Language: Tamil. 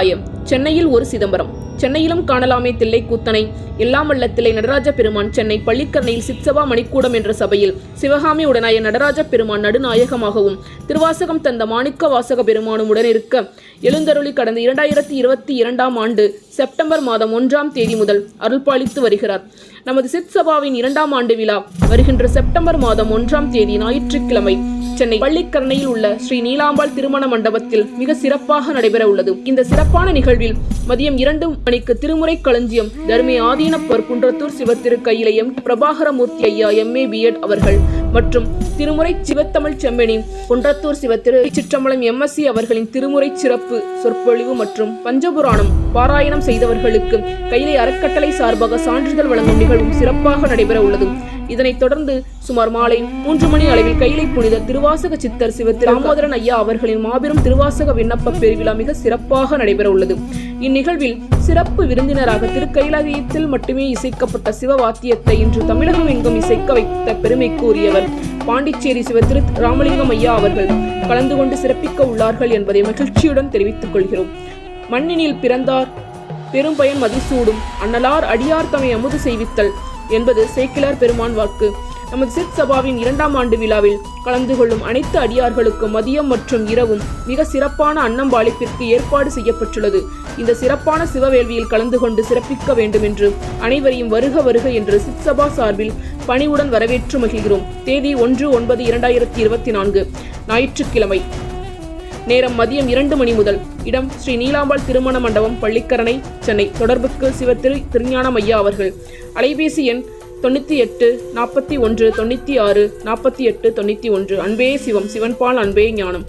ஆயம் சென்னையில் ஒரு சிதம்பரம். சென்னையிலும் காணலாமே தில்லை கூத்தனை. எல்லாமல்ல தில்லை நடராஜ பெருமான் சென்னை பள்ளிக்கரணையில் சிற்சபா மணிக்கூடம் என்ற சபையில் சிவகாமி உடனாய நடராஜ பெருமான் நடுநாயகமாகவும் திருவாசகம் தந்த மாணிக்க வாசக பெருமானும் உடனிருக்க எழுந்தருளி கடந்த இரண்டாயிரத்தி இருபத்தி இரண்டாம் ஆண்டு செப்டம்பர் மாதம் ஒன்றாம் தேதி முதல் அருள்பாலித்து வருகிறார். நமது சிற்சபாவின் இரண்டாம் ஆண்டு விழா வருகின்ற செப்டம்பர் மாதம் ஒன்றாம் தேதி ஞாயிற்றுக்கிழமை சென்னை பள்ளிக்கரணையில் உள்ள ஸ்ரீ நீலாம்பாள் திருமண மண்டபத்தில் மிக சிறப்பாக நடைபெற உள்ளது. இந்த சிறப்பான நிகழ்வில் மதியம் இரண்டு மணிக்கு திருமுறை களஞ்சியம் தர்மி ஆதீனப்பர் குன்றத்தூர் சிவத்திருக்கையில எம் பிரபாகரமூர்த்தி ஐயா எம்ஏ பிஎட் அவர்கள் மற்றும் திருமுறை சிவத்தமிழ் செம்மணி குன்றத்தூர் சிவத்திரு சிற்றம்பலம் எம்எஸ்சி அவர்களின் திருமுறை சிறப்பு சொற்பொழிவு மற்றும் பஞ்சபுராணம் பாராயணம் செய்தவர்களுக்கு கையிலை அறக்கட்டளை சார்பாக சான்றிதழ் வழங்கும் நிகழ்வும் சிறப்பாக நடைபெற உள்ளது. இதனைத் தொடர்ந்து சுமார் மாலை மூன்று மணி அளவில் கையிலை புனித திருவாசக சித்தர் சிவ திராமோதரன் ஐயா அவர்களின் மாபெரும் திருவாசக விண்ணப்ப பெருவிழா மிக சிறப்பாக நடைபெற உள்ளது இந்நிகழ்வில் சிறப்பு விருந்தினராக திருக்கைலாயத்தில் மட்டுமே இசைக்கப்பட்ட சிவவாத்தியத்தை இன்று தமிழகம் எங்கும் இசைக்க வைத்த பெருமை கூறியவர் பாண்டிச்சேரி சிவ திரு ராமலிங்கம் ஐயா அவர்கள் கலந்து கொண்டு சிறப்பிக்க உள்ளார்கள் என்பதை மகிழ்ச்சியுடன் தெரிவித்துக் கொள்கிறோம். மண்ணினில் பிறந்தார் பெரும்பயன் மதிசூடும் அன்னலார் அடியார் தமை அமுது செய்வித்தல் என்பது சேக்கிலார் பெருமான் வாக்கு. நமது சித் சபாவின் இரண்டாம் ஆண்டு விழாவில் கலந்து கொள்ளும் அனைத்து அடியார்களுக்கும் மதியம் மற்றும் இரவும் மிக சிறப்பான அன்னம்பாளிப்பிற்கு ஏற்பாடு செய்யப்பட்டுள்ளது. இந்த சிறப்பான சிவவேள்வியில் கலந்து கொண்டு சிறப்பிக்க வேண்டும் என்று அனைவரையும் வருக வருக என்று சித் சபா சார்பில் பணிவுடன் வரவேற்று மகிழ்கிறோம். தேதி ஒன்று ஒன்பது இரண்டாயிரத்தி இருபத்தி நான்கு. ஞாயிற்றுக்கிழமை. நேரம் மதியம் இரண்டு மணி முதல். இடம் ஸ்ரீ நீலாம்பாள் திருமண மண்டபம் பள்ளிக்கரணை சென்னை. தொடர்புக்கு சிவ திரு திருஞானம் ஐயா அவர்கள். அலைபேசி எண் தொண்ணூற்றி எட்டு நாற்பத்தி ஒன்று தொண்ணூற்றி ஆறு நாற்பத்தி எட்டு தொண்ணூற்றி ஒன்று. அன்பே சிவம் சிவன்பால் அன்பே ஞானம்.